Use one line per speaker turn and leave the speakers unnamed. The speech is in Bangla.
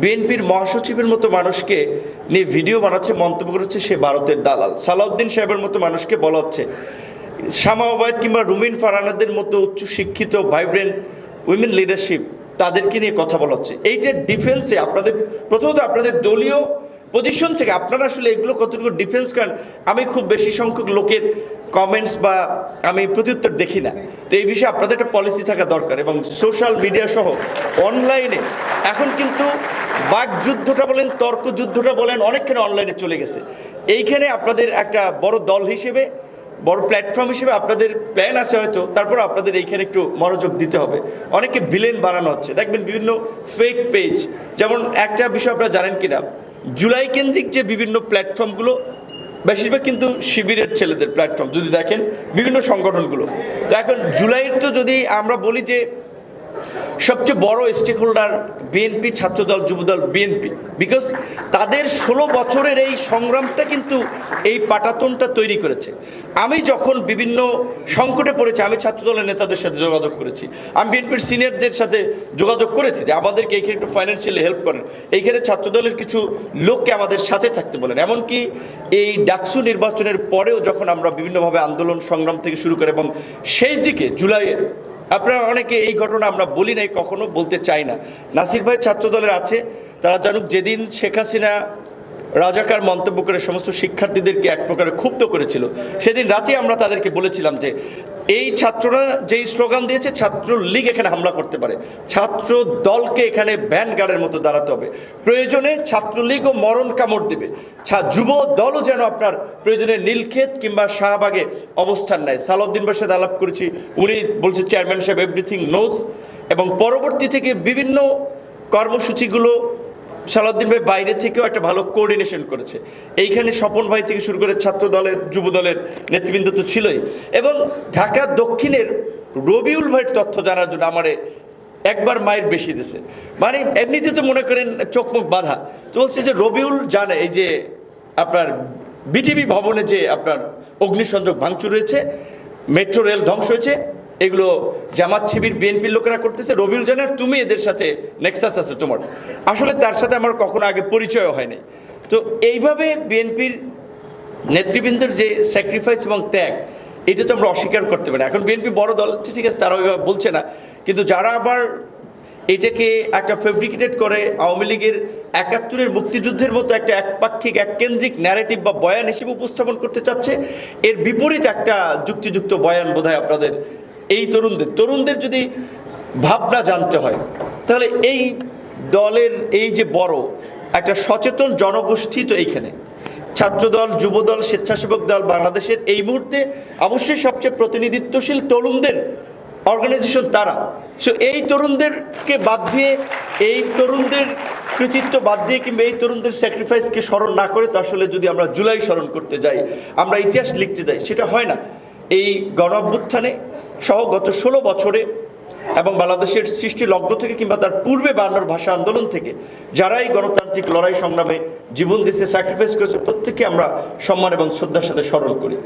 বিএনপির মহাসচিবের মতো মানুষকে নিয়ে ভিডিও বানাচ্ছে, মন্তব্য করছে সে ভারতের দালাল। সালাউদ্দিন সাহেবের মতো মানুষকে বলা হচ্ছে, শামা ওবায়দ কিংবা রুমিন ফারানাদের মতো উচ্চ শিক্ষিত ভাইব্রেন্ট উইমেন লিডারশিপ তাদেরকে নিয়ে কথা বলা হচ্ছে। এইটার ডিফেন্সে আপনাদের, প্রথমত আপনাদের দলীয় পজিশন থেকে আপনারা আসলে এগুলো কতটুকু ডিফেন্স করেন, আমি খুব বেশি সংখ্যক লোকের কমেন্টস বা আমি প্রত্যুত্তর দেখি না। তো এই বিষয়ে আপনাদের একটা পলিসি থাকা দরকার এবং সোশ্যাল মিডিয়া সহ অনলাইনে এখন কিন্তু বাকযুদ্ধটা বলেন তর্ক যুদ্ধটা বলেন, অনেকখানে অনলাইনে চলে গেছে। এইখানে আপনাদের একটা বড় দল হিসেবে, বড় প্ল্যাটফর্ম হিসেবে আপনাদের প্ল্যান আছে হয়তো, তারপর আপনাদের এইখানে একটু মনোযোগ দিতে হবে। অনেকে ভিলেন বানানো হচ্ছে। দেখবেন বিভিন্ন ফেক পেজ যেমন একটা বিষয় আপনারা জানেন কিনা, জুলাই কেন্দ্রিক যে বিভিন্ন প্ল্যাটফর্মগুলো বেশিরভাগ কিন্তু শিবিরের ছেলেদের প্ল্যাটফর্ম যদি দেখেন বিভিন্ন সংগঠনগুলো। তো এখন জুলাইয়ের তো যদি আমরা বলি যে সবচেয়ে বড় stakeholder BNP Chhatradal, Jubodal BNP because তাদের ষোলো বছরের এই সংগ্রামটা কিন্তু এই পাটাতনটা তৈরি করেছে। আমি যখন বিভিন্ন সংকটে পড়েছি, আমি ছাত্রদলের নেতাদের সাথে যোগাযোগ করেছি। আমি বিএনপির সিনিয়রদের সাথে যোগাযোগ করেছি যে আমাদেরকে এইখানে একটু ফাইন্যান্সিয়ালি হেল্প করেন। এইখানে ছাত্রদলের কিছু লোককে আমাদের সাথে থাকতে বলেন। এমনকি এই ডাকসু নির্বাচনের পরেও যখন আমরা বিভিন্নভাবে আন্দোলন সংগ্রাম থেকে শুরু করে এবং শেষ দিকে জুলাইয়ের আপনারা অনেকে এই ঘটনা আমরা বলি নাই, কখনো বলতে চাই না। নাসির ভাই ছাত্র দলের আছে, তারা জানুক যেদিন শেখ হাসিনা রাজাকার মন্তব্য করে সমস্ত শিক্ষার্থীদেরকে এক প্রকারে ক্ষুব্ধ করেছিল, সেদিন রাতে আমরা তাদেরকে বলেছিলাম যে এই ছাত্ররা যেই স্লোগান দিয়েছে ছাত্র লীগ এখানে হামলা করতে পারে। ছাত্র দলকে এখানে ব্যান গার্ডের মতো দাঁড়াতে হবে। প্রয়োজনে ছাত্রলীগও মরণ কামড় দেবে। যুব দলও যেন আপনার প্রয়োজনে নীলক্ষেত কিংবা শাহবাগে অবস্থান নেয়। সালাউদ্দিন ভাইয়ের সাথে আলাপ করেছি। উনি বলছে, চেয়ারম্যান সাহেব এভরিথিং নোজ এবং পরবর্তী থেকে বিভিন্ন কর্মসূচিগুলো সালাউদ্দিন ভাই বাইরে থেকেও একটা ভালো কোঅর্ডিনেশন করেছে। এইখানে স্বপন ভাই থেকে শুরু করে ছাত্র দলের, যুব দলের নেতৃবৃন্দ তো ছিলই। এবং ঢাকা দক্ষিণের রবিউল ভাইয়ের তথ্য জানার জন্য আমারে একবার মায়ের বেশি দিছে। মানে এমনিতে তো মনে করেন চোখ মুখ বাঁধা। তো বলছে যে রবিউল জানে এই যে আপনার বিটিভি ভবনে যে আপনার অগ্নিসংযোগ ভাঙচুর হয়েছে, মেট্রো রেল ধ্বংস হয়েছে এগুলো জামাত শিবির, বিএনপির লোকেরা করতেছে। রবিউল জানার তুমি এদের সাথে নেক্সাস আছে তোমার। আসলে তার সাথে আমার কখনো আগে পরিচয় হয়নি। তো এইভাবে বিএনপির নেতৃবৃন্দের যে স্যাক্রিফাইস এবং ত্যাগ, এটা তো আমরা অস্বীকার করতে পারি। এখন বিএনপি বড় দল ঠিক আছে, তারা ওইভাবে বলছে না। কিন্তু যারা আবার এটাকে একটা ফেব্রিকেটেড করে, আওয়ামী লীগের একাত্তরের মুক্তিযুদ্ধের মতো একটা একপাক্ষিক, এককেন্দ্রিক ন্যারেটিভ বা বয়ান হিসেবে উপস্থাপন করতে চাচ্ছে, এর বিপরীত একটা যুক্তিযুক্ত বয়ান বোধহয় আপনাদের এই তরুণদের তরুণদের যদি ভাবনা জানতে হয়, তাহলে এই দলের এই যে বড়, একটা সচেতন জনগোষ্ঠী তো এইখানে। ছাত্রদল, যুবদল, স্বেচ্ছাসেবক দল বাংলাদেশের এই মুহূর্তে অবশ্যই সবচেয়ে প্রতিনিধিত্বশীল তরুণদের অর্গানাইজেশন তারা। সো এই তরুণদেরকে বাদ দিয়ে, এই তরুণদের কৃতিত্ব বাদ দিয়ে কিংবা এই তরুণদের স্যাক্রিফাইসকে স্মরণ না করে তো আসলে যদি আমরা জুলাই স্মরণ করতে যাই, আমরা ইতিহাস লিখতে যাই, সেটা হয় না। এই গণ অভ্যুত্থানে সহ গত ষোলো বছরে এবং বাংলাদেশের সৃষ্টি লগ্ন থেকে কিংবা তার পূর্বে বায়ান্নর ভাষা আন্দোলন থেকে যারাই গণতান্ত্রিক লড়াই সংগ্রামে জীবন দিয়েছে স্যাক্রিফাইস করেছে, প্রত্যেককে আমরা সম্মান এবং শ্রদ্ধার সাথে স্মরণ করি।